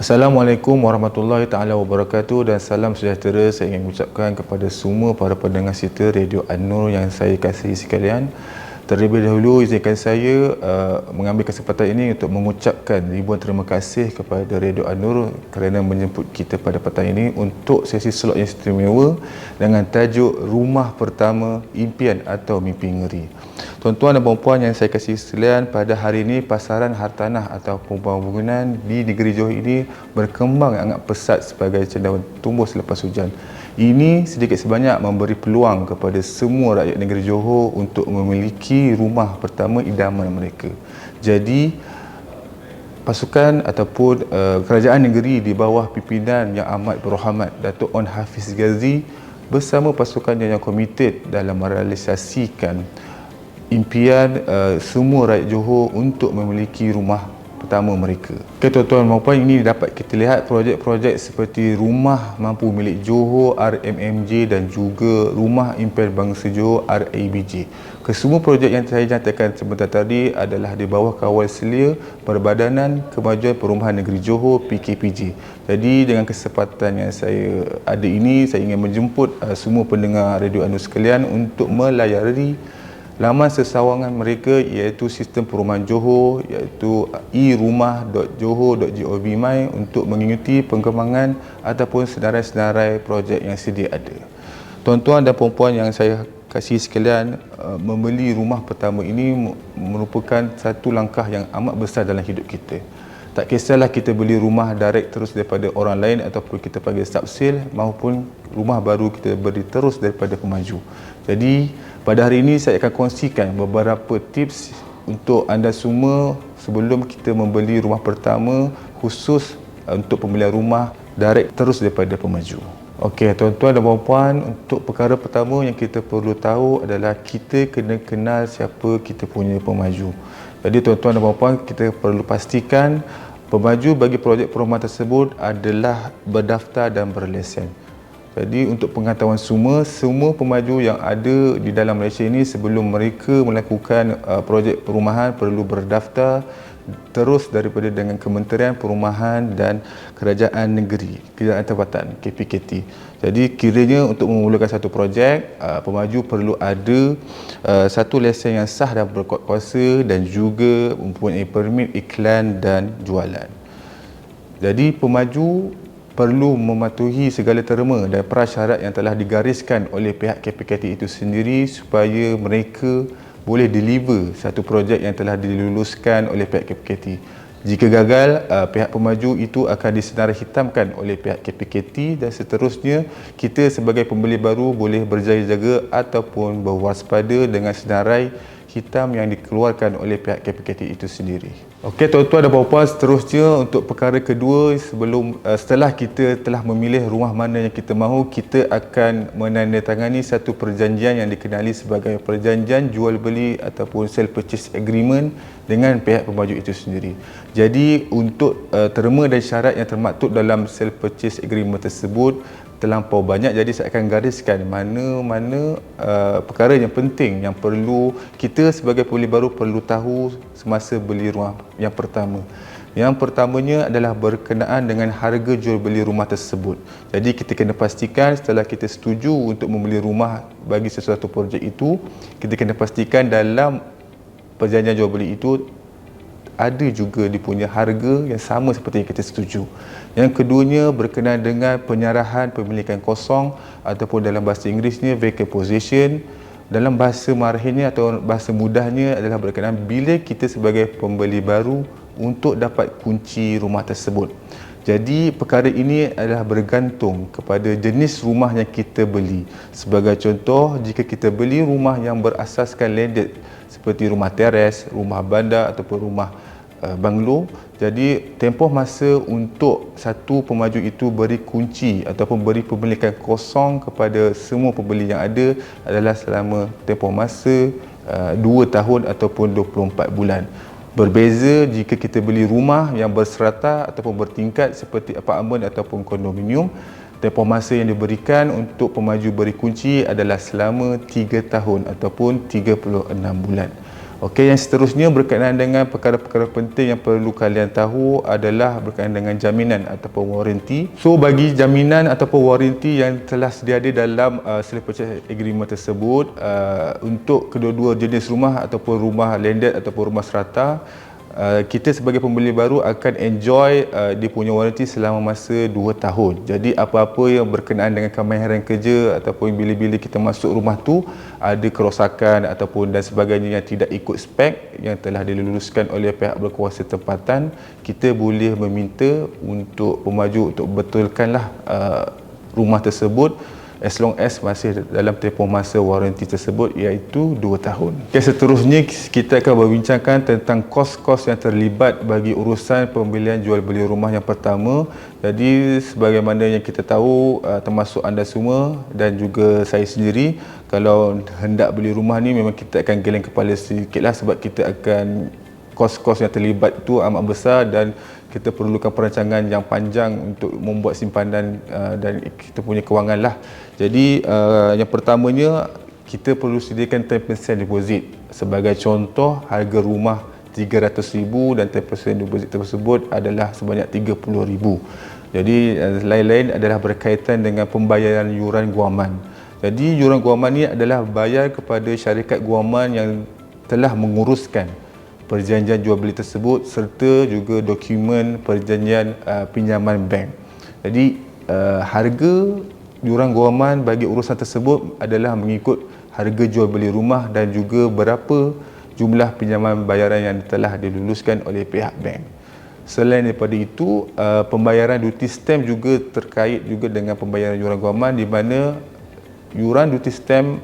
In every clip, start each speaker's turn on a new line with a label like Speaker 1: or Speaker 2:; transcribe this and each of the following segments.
Speaker 1: Assalamualaikum warahmatullahi taala wabarakatuh dan salam sejahtera saya ingin ucapkan kepada semua para pendengar setia Radio An-Nur yang saya kasihi sekalian. Terlebih dahulu izinkan saya uh, mengambil kesempatan ini untuk mengucapkan ribuan terima kasih kepada Radio An-Nur kerana menjemput kita pada petang ini untuk sesi slot yang istimewa dengan tajuk Rumah Pertama Impian atau Mimpi Ngeri. Tuan-tuan dan puan-puan yang saya kasih sekalian, pada hari ini pasaran hartanah atau pembangunan di negeri Johor ini berkembang sangat pesat sebagai cendawan tumbuh selepas hujan. Ini sedikit sebanyak memberi peluang kepada semua rakyat negeri Johor untuk memiliki rumah pertama idaman mereka. Jadi pasukan ataupun uh, kerajaan negeri di bawah pimpinan yang amat berrahmat Datuk On Hafiz Ghazi bersama pasukannya yang komited dalam merealisasikan impian uh, semua rakyat Johor untuk memiliki rumah pertama mereka. Okay, tuan-tuan dan puan ini dapat kita lihat projek-projek seperti Rumah Mampu Milik Johor RMMJ dan juga Rumah Impian Bangsa Johor RABJ. Kesemua projek yang saya nyatakan sebentar tadi adalah di bawah kawal selia Perbadanan Kemajuan Perumahan Negeri Johor PKPJ. Jadi dengan kesempatan yang saya ada ini saya ingin menjemput uh, semua pendengar Radio Anu sekalian untuk melayari laman sesawangan mereka iaitu sistem perumahan Johor iaitu e-rumah.johor.gov.my untuk mengikuti pengembangan ataupun senarai-senarai projek yang sedia ada. Tuan-tuan dan puan-puan yang saya kasih sekalian, uh, membeli rumah pertama ini merupakan satu langkah yang amat besar dalam hidup kita. Tak kisahlah kita beli rumah direct terus daripada orang lain ataupun kita panggil subsale maupun rumah baru kita beli terus daripada pemaju. Jadi, pada hari ini saya akan kongsikan beberapa tips untuk anda semua sebelum kita membeli rumah pertama khusus uh, untuk pembelian rumah direct terus daripada pemaju. Okey, tuan-tuan dan puan-puan, untuk perkara pertama yang kita perlu tahu adalah kita kena kenal siapa kita punya pemaju. Jadi tuan-tuan dan puan-puan, kita perlu pastikan pemaju bagi projek perumahan tersebut adalah berdaftar dan berlesen. Jadi untuk pengetahuan semua, semua pemaju yang ada di dalam Malaysia ini sebelum mereka melakukan uh, projek perumahan perlu berdaftar terus daripada dengan Kementerian Perumahan dan Kerajaan Negeri, Kerajaan Tempatan KPKT. Jadi kiranya untuk memulakan satu projek, uh, pemaju perlu ada uh, satu lesen yang sah dan berkuat kuasa dan juga mempunyai permit iklan dan jualan. Jadi pemaju perlu mematuhi segala terma dan prasyarat yang telah digariskan oleh pihak KPKT itu sendiri supaya mereka boleh deliver satu projek yang telah diluluskan oleh pihak KPKT. Jika gagal, uh, pihak pemaju itu akan disenarai hitamkan oleh pihak KPKT dan seterusnya kita sebagai pembeli baru boleh berjaga-jaga ataupun berwaspada dengan senarai hitam yang dikeluarkan oleh pihak KPKT itu sendiri. Okey tuan-tuan dan puan-puan, seterusnya untuk perkara kedua sebelum uh, setelah kita telah memilih rumah mana yang kita mahu, kita akan menandatangani satu perjanjian yang dikenali sebagai perjanjian jual beli ataupun sell purchase agreement dengan pihak pemaju itu sendiri. Jadi untuk uh, terma dan syarat yang termaktub dalam sell purchase agreement tersebut terlampau banyak jadi saya akan gariskan mana-mana uh, perkara yang penting yang perlu kita sebagai pembeli baru perlu tahu semasa beli rumah yang pertama. Yang pertamanya adalah berkenaan dengan harga jual beli rumah tersebut. Jadi kita kena pastikan setelah kita setuju untuk membeli rumah bagi sesuatu projek itu, kita kena pastikan dalam perjanjian jual beli itu ada juga dipunya harga yang sama seperti yang kita setuju. Yang keduanya berkenaan dengan penyerahan pemilikan kosong ataupun dalam bahasa Inggerisnya vacant possession. Dalam bahasa marahnya atau bahasa mudahnya adalah berkenaan bila kita sebagai pembeli baru untuk dapat kunci rumah tersebut. Jadi perkara ini adalah bergantung kepada jenis rumah yang kita beli. Sebagai contoh, jika kita beli rumah yang berasaskan landed seperti rumah teres, rumah bandar ataupun rumah banglo jadi tempoh masa untuk satu pemaju itu beri kunci ataupun beri pemilikan kosong kepada semua pembeli yang ada adalah selama tempoh masa uh, 2 tahun ataupun 24 bulan. Berbeza jika kita beli rumah yang berserata ataupun bertingkat seperti apartmen ataupun kondominium tempoh masa yang diberikan untuk pemaju beri kunci adalah selama 3 tahun ataupun 36 bulan Okey, yang seterusnya berkenaan dengan perkara-perkara penting yang perlu kalian tahu adalah berkenaan dengan jaminan ataupun waranti. So, bagi jaminan ataupun waranti yang telah sedia ada dalam uh, Slave Purchase Agreement tersebut uh, untuk kedua-dua jenis rumah ataupun rumah landed ataupun rumah serata, Uh, kita sebagai pembeli baru akan enjoy uh, dia punya warranty selama masa 2 tahun. Jadi apa-apa yang berkenaan dengan kemahiran kerja ataupun bila-bila kita masuk rumah tu ada kerosakan ataupun dan sebagainya yang tidak ikut spek yang telah diluluskan oleh pihak berkuasa tempatan, kita boleh meminta untuk pemaju untuk betulkanlah uh, rumah tersebut as long as masih dalam tempoh masa waranti tersebut iaitu 2 tahun. Okay, seterusnya kita akan berbincangkan tentang kos-kos yang terlibat bagi urusan pembelian jual beli rumah yang pertama. Jadi sebagaimana yang kita tahu uh, termasuk anda semua dan juga saya sendiri kalau hendak beli rumah ni memang kita akan geleng kepala sedikitlah sebab kita akan kos-kos yang terlibat itu amat besar dan kita perlukan perancangan yang panjang untuk membuat simpanan uh, dan kita punya kewangan lah. Jadi uh, yang pertamanya kita perlu sediakan 10% deposit. Sebagai contoh harga rumah 300,000 dan 10% deposit tersebut adalah sebanyak 30,000. Jadi uh, lain-lain adalah berkaitan dengan pembayaran yuran guaman. Jadi yuran guaman ni adalah bayar kepada syarikat guaman yang telah menguruskan perjanjian jual beli tersebut serta juga dokumen perjanjian uh, pinjaman bank. Jadi uh, harga yuran guaman bagi urusan tersebut adalah mengikut harga jual beli rumah dan juga berapa jumlah pinjaman bayaran yang telah diluluskan oleh pihak bank. Selain daripada itu, uh, pembayaran duty stamp juga terkait juga dengan pembayaran yuran guaman di mana yuran duty stamp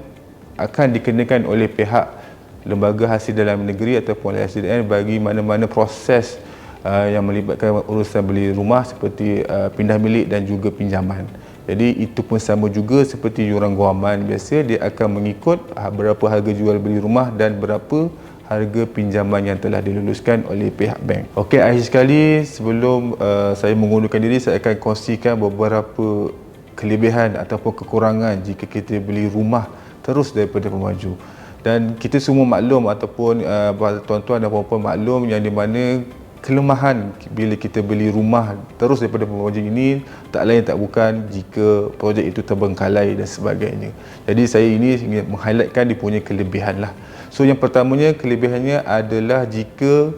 Speaker 1: akan dikenakan oleh pihak lembaga hasil dalam negeri ataupun oleh SDN bagi mana-mana proses uh, yang melibatkan urusan beli rumah seperti uh, pindah milik dan juga pinjaman. Jadi itu pun sama juga seperti yuran guaman biasa dia akan mengikut berapa harga jual beli rumah dan berapa harga pinjaman yang telah diluluskan oleh pihak bank. Okey, akhir sekali sebelum uh, saya mengundurkan diri saya akan kongsikan beberapa kelebihan ataupun kekurangan jika kita beli rumah terus daripada pemaju dan kita semua maklum ataupun uh, tuan-tuan dan puan-puan maklum yang di mana kelemahan bila kita beli rumah terus daripada projek ini tak lain tak bukan jika projek itu terbengkalai dan sebagainya. Jadi saya ini ingin menghighlightkan dia punya kelebihan lah. So yang pertamanya kelebihannya adalah jika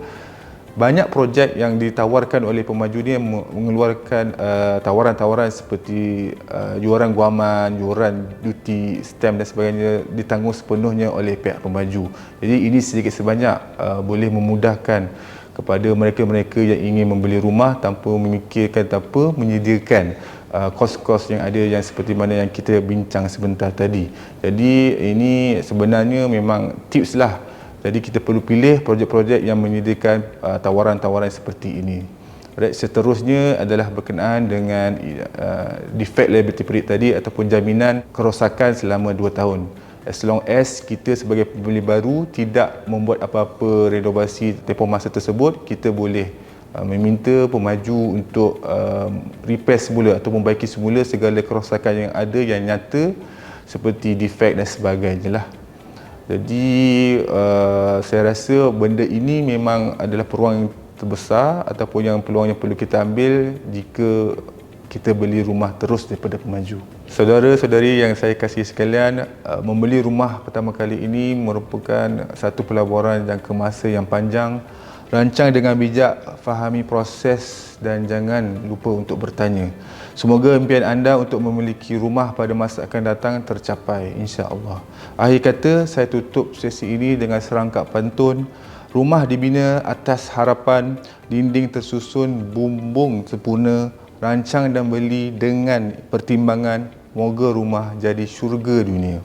Speaker 1: banyak projek yang ditawarkan oleh pemaju ni mengeluarkan uh, tawaran-tawaran seperti uh, yuran guaman, yuran duty stamp dan sebagainya ditanggung sepenuhnya oleh pihak pemaju. Jadi ini sedikit sebanyak uh, boleh memudahkan kepada mereka-mereka yang ingin membeli rumah tanpa memikirkan tanpa menyediakan uh, kos-kos yang ada yang seperti mana yang kita bincang sebentar tadi. Jadi ini sebenarnya memang tips lah jadi kita perlu pilih projek-projek yang menyediakan uh, tawaran-tawaran seperti ini. Right, seterusnya adalah berkenaan dengan uh, defect liability period tadi ataupun jaminan kerosakan selama 2 tahun. As long as kita sebagai pembeli baru tidak membuat apa-apa renovasi tempoh masa tersebut, kita boleh uh, meminta pemaju untuk uh, repair semula atau membaiki semula segala kerosakan yang ada yang nyata seperti defect dan sebagainya lah. Jadi uh, saya rasa benda ini memang adalah peluang yang terbesar ataupun yang peluang yang perlu kita ambil jika kita beli rumah terus daripada pemaju. Saudara-saudari yang saya kasih sekalian, uh, membeli rumah pertama kali ini merupakan satu pelaburan jangka masa yang panjang. Rancang dengan bijak, fahami proses dan jangan lupa untuk bertanya. Semoga impian anda untuk memiliki rumah pada masa akan datang tercapai insya-Allah. Akhir kata saya tutup sesi ini dengan serangkap pantun Rumah dibina atas harapan dinding tersusun bumbung sempurna rancang dan beli dengan pertimbangan moga rumah jadi syurga dunia.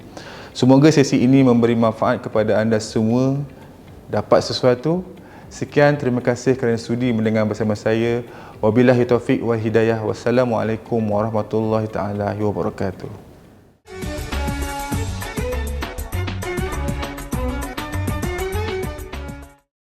Speaker 1: Semoga sesi ini memberi manfaat kepada anda semua dapat sesuatu. Sekian terima kasih kerana sudi mendengar bersama saya. Wabillahi taufiq wal hidayah. Wassalamualaikum warahmatullahi taala wabarakatuh.